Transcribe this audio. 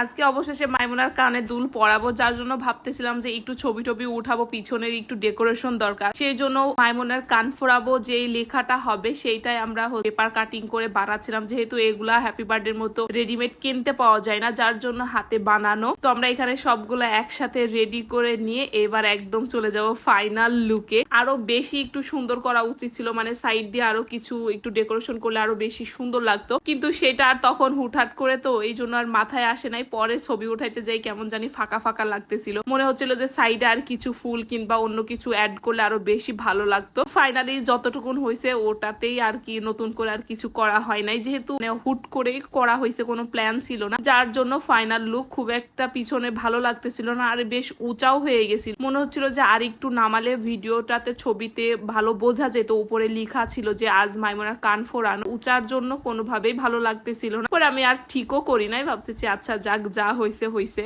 আজকে অবশেষে মাইমুনার কানে দুল পরাবো, যার জন্য ভাবতেছিলাম যে একটু ছবি টবি উঠাবো, পিছনের একটু ডেকোরেশন দরকার। সেই জন্য মাইমুনার কান ফোরাবো, যেই লেখাটা হবে সেইটাই আমরা পেপার কাটিং করে বানাচ্ছিলাম। যেহেতু এগুলা হ্যাপি বার্থডের মতো রেডিমেড কিনতে পাওয়া যায় না, যার জন্য হাতে বানানো। তো আমরা এখানে সবগুলো একসাথে রেডি করে নিয়ে এবার একদম চলে যাব ফাইনাল লুকে আরও বেশি একটু সুন্দর করা উচিত ছিল মানে সাইড দিয়ে আরও কিছু একটু ডেকোরেশন করলে আরও বেশি সুন্দর লাগতো। কিন্তু সেটা আর তখন হুটহাট করে তো এই জন্য আর মাথায় আসে নাই। পরে ছবি উঠাইতে যাই কেমন জানি ফাঁকা ফাঁকা লাগতেছিল। মনে হচ্ছিল যে সাইডে আর কিছু ফুল কিংবা অন্য কিছু অ্যাড করলে আরও বেশি ভালো লাগতো। ফাইনালি যতটুকুন হয়েছে ওটাতেই আর কি নতুন করে আর কিছু করা হয় নাই। যেহেতু মানে হুট করে করা হয়েছে কোনো প্ল্যান ছিল না। যার জন্য ফাইনাল লুক খুব একটা পিছনে ভালো লাগতেছিল না আর বেশ উঁচাও হয়ে গেছিল। মনে হচ্ছিল যে আর একটু নামালে ভিডিওটাতে ছবিতে ভালো বোঝা যেত। উপরে লেখা ছিল যে আজ মাইমোনার কান ফোরানো। উঁচার জন্য কোনোভাবেই ভালো লাগতেছিল না। পরে আমি আর ঠিকও করি নাই। ভাবতেছি আচ্ছা যাক যা হয়েছে হয়েছে